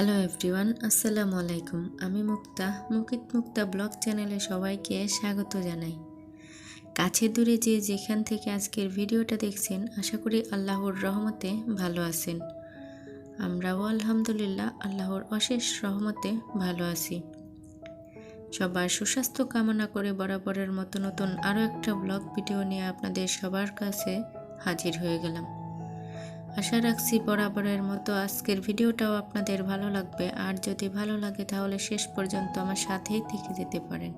Hello everyone আসসালামু আলাইকুম। আমি মুক্তা, মুকিত মুক্তা ব্লগ চ্যানেলে সবাইকে স্বাগত জানাই। কাছে দূরে যে যেখান থেকে আজকের ভিডিওটা দেখছেন, আশা করি আল্লাহর রহমতে ভালো আছেন। আমরাও আলহামদুলিল্লাহ আল্লাহর অশেষ রহমতে ভালো আছি। সবার সুস্বাস্থ্য কামনা করে বরাবরের মতো নতুন আরও একটা ব্লগ ভিডিও নিয়ে আপনাদের সবার কাছে হাজির হয়ে গেলাম। আশা রাখছি বরাবরের মতো আজকের ভিডিওটাও আপনাদের ভালো লাগবে। আর যদি ভালো লাগে তাহলে শেষ পর্যন্ত আমার সাথেই থেকে যেতে পারেন।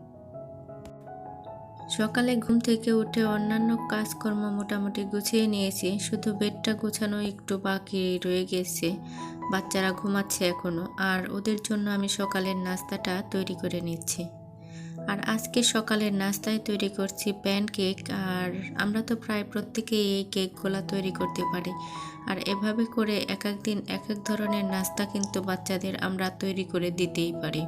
সকালে ঘুম থেকে উঠে অন্যান্য কাজকর্ম মোটামুটি গুছিয়ে নিয়েছি। শুধু বেডটা গোছানো একটু বাকি রয়ে গেছে। বাচ্চারা ঘুমাচ্ছে এখনও আর ওদের জন্য আমি সকালের নাস্তাটা তৈরি করে নিচ্ছি। আর আজকে সকালের নাস্তায় তৈরি করছি প্যান কেক আর আমরা তো প্রায় প্রত্যেকেই এই কেকগুলো তৈরি করতে পারি। আর এভাবে করে এক এক দিন এক এক ধরনের নাস্তা কিন্তু বাচ্চাদের আমরা তৈরি করে দিতেই পারি।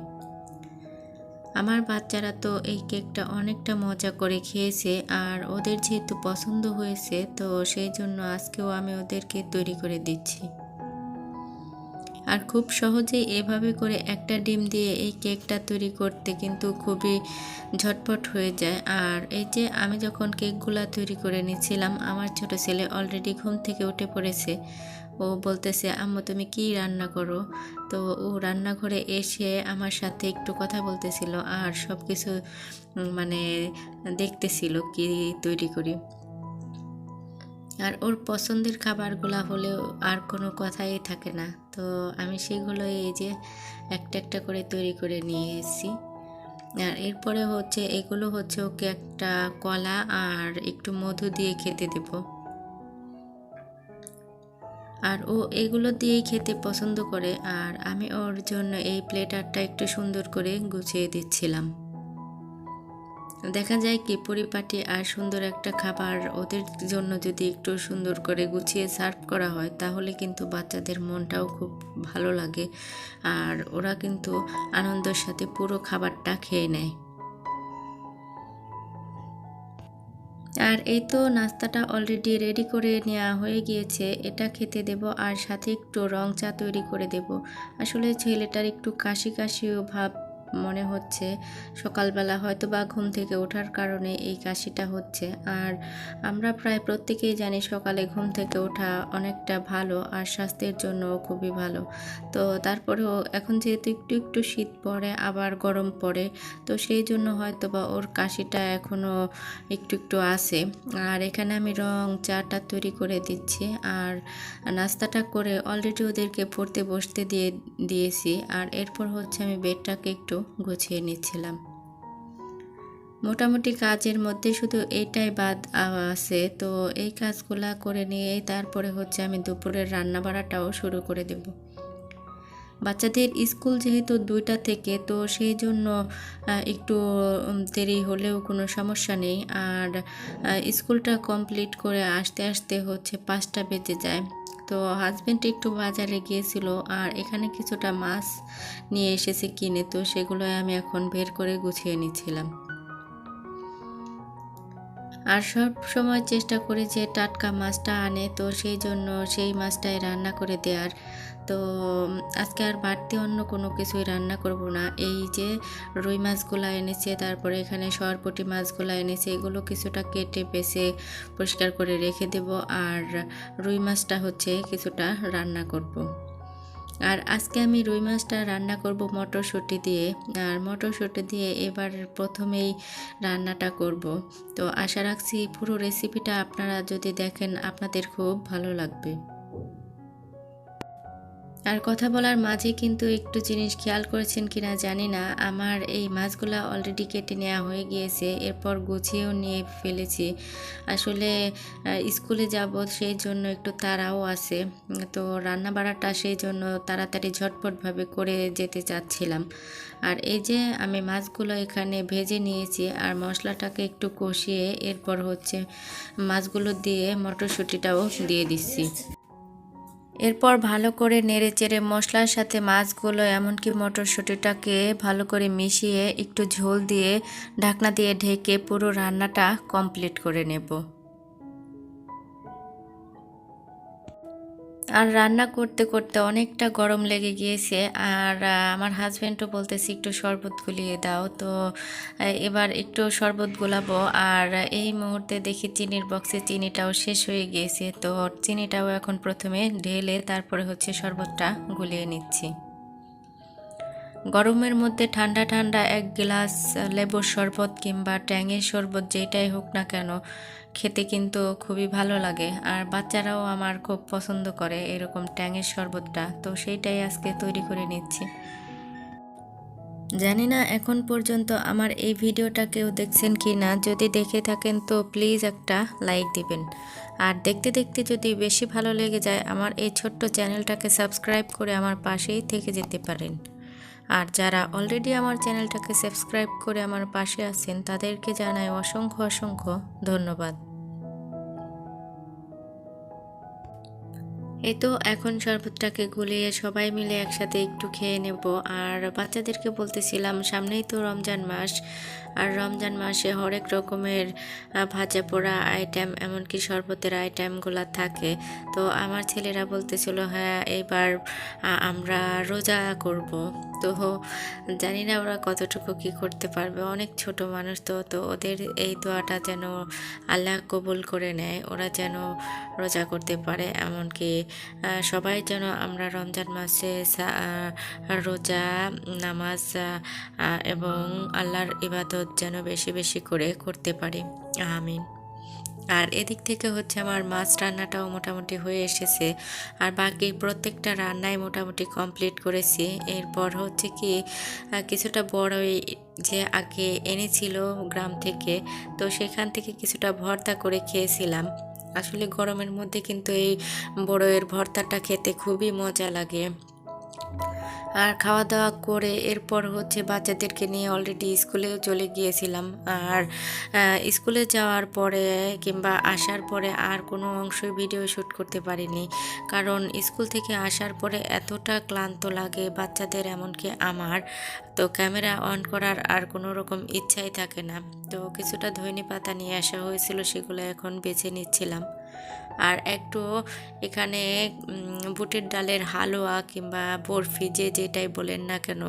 আমার বাচ্চারা তো এই কেকটা অনেকটা মজা করে খেয়েছে, আর ওদের যেহেতু পছন্দ হয়েছে, তো সেই জন্য আজকেও আমি ওদেরকে তৈরি করে দিচ্ছি। আর খুব সহজেই এভাবে করে একটা ডিম দিয়ে এই কেকটা তৈরি করতে কিন্তু খুবই ঝটপট হয়ে যায়। আর এই যে আমি যখন কেকগুলা তৈরি করে নিচ্ছিলাম আমার ছোট ছেলে অলরেডি ঘুম থেকে উঠে পড়েছে। ও বলতেছে, আম্মু, তুমি কি রান্না করো? তো ও রান্নাঘরে এসে আমার সাথে একটু কথা বলতেছিল আর সব কিছু মানে দেখতেছিল কি তৈরি করি। আর ওর পছন্দের খাবারগুলো হলেও আর কোনো কথাই থাকে না। তো আমি সেগুলো এই যে একটা একটা করে তৈরি করে নিয়ে এসেছি। আর এরপরে হচ্ছে এগুলো হচ্ছে ওকে একটা কলা আর একটু মধু দিয়ে খেতে দেব। আর ও এগুলো দিয়েই খেতে পছন্দ করে আর আমি ওর জন্য এই প্লেটারটা একটু সুন্দর করে গুছিয়ে দিচ্ছিলাম। দেখা যায় কি, পরিপাটি আর সুন্দর একটা খাবার ওদের জন্য যদি একটু সুন্দর করে গুছিয়ে সার্ভ করা হয়, তাহলে কিন্তু বাচ্চাদের মনটাও খুব ভালো লাগে আর ওরা কিন্তু আনন্দের সাথে পুরো খাবারটা খেয়ে নেয়। আর এই তো নাস্তাটা অলরেডি রেডি করে নেওয়া হয়ে গিয়েছে, এটা খেতে দেব আর সাথে একটু রং চা তৈরি করে দেব। আসলে ছেলেটার একটু কাশি কাশিও ভাব মনে হচ্ছে। সকালবেলা হয়তো বা ঘুম থেকে ওঠার কারণে এই কাশিটা হচ্ছে। আর আমরা প্রায় প্রত্যেকেই জানি সকালে ঘুম থেকে ওঠা অনেকটা ভালো আর স্বাস্থ্যের জন্য খুবই ভালো। তো তারপরেও এখন যেহেতু একটু একটু শীত পড়ে, আবার গরম পড়ে, তো সেই জন্য হয়তো বা ওর কাশিটা এখনও একটু একটু আসে আর এখানে আমি রং চাটা তৈরি করে দিচ্ছি। আর নাস্তাটা করে অলরেডি ওদেরকে পড়তে বসতে দিয়ে দিয়েছি। আর এরপর হচ্ছে আমি বেডটাকে একটু গুছিয়ে নিচ্ছিলাম। মোটামুটি কাজের মধ্যে শুধু এইটাই বাদ আছে। তো এই কাজগুলা করে নিয়ে তারপরে হচ্ছে আমি দুপুরের রান্না বাড়াটাও শুরু করে দেব। বাচ্চাদের স্কুল যেহেতু দুইটা থেকে, তো সেই জন্য একটু দেরি হলেও কোনো সমস্যা নেই। আর স্কুলটা কমপ্লিট করে আসতে আসতে হচ্ছে পাঁচটা বেজে যায়। তো হাজব্যান্ড একটু বাজারে গিয়েছিল আর এখানে কিছুটা মাছ নিয়ে এসেছে কিনে, তো সেগুলো আমি এখন বের করে গুছিয়ে নিচ্ছিলাম। আর সব সময় চেষ্টা করি যে টাটকা মাছটা আনে, তো সেই জন্য সেই মাছটাই রান্না করে দেওয়ার তো আজকে আর বাড়তি অন্য কোনো কিছুই রান্না করব না। এই যে রুই মাছগুলো এনেছে, তারপরে এখানে সরপটি মাছগুলো এনেছে, এগুলো কিছুটা কেটে বেছে পরিষ্কার করে রেখে দেব। আর রুই মাছটা হচ্ছে কিছুটা রান্না করব। আর আজকে আমি রুই মাছটা রান্না করব মটরশুঁটি দিয়ে। আর মটরশুঁটি দিয়ে এবার প্রথমেই রান্নাটা করব। তো আশা রাখছি পুরো রেসিপিটা আপনারা যদি দেখেন, আপনাদের খুব ভালো লাগবে। আর কথা বলার মাঝে কিন্তু একটু জিনিস খেয়াল করেছেন কিনা জানি না। আমার এই মাছগুলো অলরেডি কেটে নেওয়া হয়ে গিয়েছে, এরপর গুছিয়েও নিয়ে ফেলেছি। আসলে স্কুলে যাব সেই জন্য একটু তাড়াও আছে। তো রান্না বাড়াটা সেই জন্য তাড়াতাড়ি ঝটপটভাবে করে যেতে চাচ্ছিলাম। আর এই যে আমি মাছগুলো এখানে ভেজে নিয়েছি আর মশলাটাকে একটু কষিয়ে এরপর হচ্ছে মাছগুলো দিয়ে মটরশুঁটিটাও দিয়ে দিচ্ছি। এরপর ভালো করে নেড়ে চেড়ে মশলার সাথে মাছগুলো, এমনকি মটরশুঁটিটাকে ভালো করে মিশিয়ে একটু ঝোল দিয়ে ঢাকনা দিয়ে ঢেকে পুরো রান্নাটা কমপ্লিট করে নেব। আর রান্না করতে করতে অনেকটা গরম লেগে গিয়েছে। আর আমার হাজব্যান্ডও বলতেছে একটু শরবত গুলিয়ে দাও। তো এবার একটু শরবত গুলাবো। আর, এই মুহূর্তে দেখি চিনির বক্সে চিনিটাও শেষ হয়ে গিয়েছে। তো, চিনিটাও এখন প্রথমে ঢেলে তারপরে হচ্ছে শরবতটা গুলিয়ে নিচ্ছি। গরমের মধ্যে ঠান্ডা ঠান্ডা এক গ্লাস লেবুর শরবত কিংবা ট্যাঙের শরবত যেটাই হোক না কেন, খেতে কিন্তু খুবই ভালো লাগে। আর বাচ্চারাও আমার খুব পছন্দ করে এরকম ট্যাঙের শরবতটা, তো সেইটাই আজকে তৈরি করে নিচ্ছি। জানি না এখন পর্যন্ত আমার এই ভিডিওটা কেউ দেখছেন কি না যদি দেখে থাকেন তো প্লিজ একটা লাইক দিবেন। আর দেখতে দেখতে যদি বেশি ভালো লেগে যায়, আমার এই ছোট্ট চ্যানেলটাকে সাবস্ক্রাইব করে আমার পাশেই থেকে যেতে পারেন। আর যারা অলরেডি আমার চ্যানেলটাকে সাবস্ক্রাইব করে আমার পাশে আছেন, তাদেরকে জানাই অসংখ্য অসংখ্য ধন্যবাদ। এই তো এখন শরবতটাকে গুলিয়ে সবাই মিলে একসাথে একটু খেয়ে নেব। আর বাচ্চাদেরকে বলতেছিলাম, সামনেই তো রমজান মাস, আর রমজান মাসে হরেক রকমের ভাজা পোড়া আইটেম এমনকি শরবতের আইটেমগুলো থাকে। তো আমার ছেলেরা বলতেছিল হ্যাঁ এবার আমরা রোজা করব। তো জানি না ওরা কতটুকু কি করতে পারবে। অনেক ছোট মানুষ তো তো ওদের এই দোয়াটা যেন আল্লাহ কবুল করে নেয়, ওরা যেন রোজা করতে পারে। এমনকি সবাই যেন আমরা রমজান মাসে রোজা, নামাজ এবং আল্লাহর ইবাদত যেন বেশি বেশি করে করতে পারি। আমিন। আর এদিক থেকে হচ্ছে আমার মাছ রান্নাটাও মোটামুটি হয়ে এসেছে। আর বাকি প্রত্যেকটা রান্নাই মোটামুটি কমপ্লিট করেছি। এরপর হচ্ছে কি কিছুটা বড়ই যে আগে এনেছিল গ্রাম থেকে, তো সেখান থেকে কিছুটা ভর্তা করে খেয়েছিলাম। আসলে গরমের মধ্যে কিন্তু এই বড়ইয়ের ভর্তাটা খেতে খুবই মজা লাগে। আর খাওয়া দাওয়া করে এরপর হচ্ছে বাচ্চাদেরকে নিয়ে অলরেডি স্কুলেও চলে গিয়েছিলাম। আর স্কুলে যাওয়ার পরে কিংবা আসার পরে আর কোনো অংশই ভিডিও শ্যুট করতে পারিনি। কারণ স্কুল থেকে আসার পরে এতটা ক্লান্ত লাগে বাচ্চাদের এমনকি আমার। তো ক্যামেরা অন করার আর কোনো রকম ইচ্ছাই থাকে না। তো কিছুটা ধইনি পাতা নিয়ে আসা হয়েছিল, সেগুলো এখন বেছে নিচ্ছিলাম। আর একটু এখানে বুটের ডালের হালুয়া কিংবা বরফি যে যেটাই বলেন না কেন,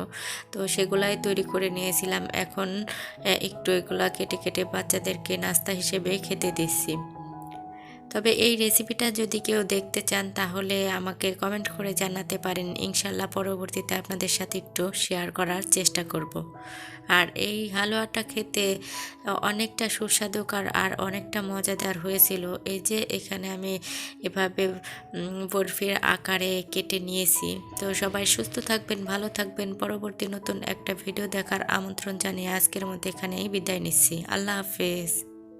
তো সেগুলাই তৈরি করে নিয়েছিলাম। এখন একটু এগুলা কেটে কেটে বাচ্চাদেরকে নাস্তা হিসেবে খেতে দিচ্ছি। তবে এই রেসিপিটা যদি কেউ দেখতে চান, তাহলে আমাকে কমেন্ট করে জানাতে পারেন। ইনশাল্লাহ পরবর্তীতে আপনাদের সাথে একটু শেয়ার করার চেষ্টা করব। আর এই হালুয়াটা খেতে অনেকটা সুস্বাদুকর আর অনেকটা মজাদার হয়েছিল। এই যে এখানে আমি এভাবে বরফির আকারে কেটে নিয়েছি। তো সবাই সুস্থ থাকবেন, ভালো থাকবেন। পরবর্তী নতুন একটা ভিডিও দেখার আমন্ত্রণ জানিয়ে আজকের মধ্যে এখানেই বিদায় নিচ্ছি। আল্লাহ হাফেজ।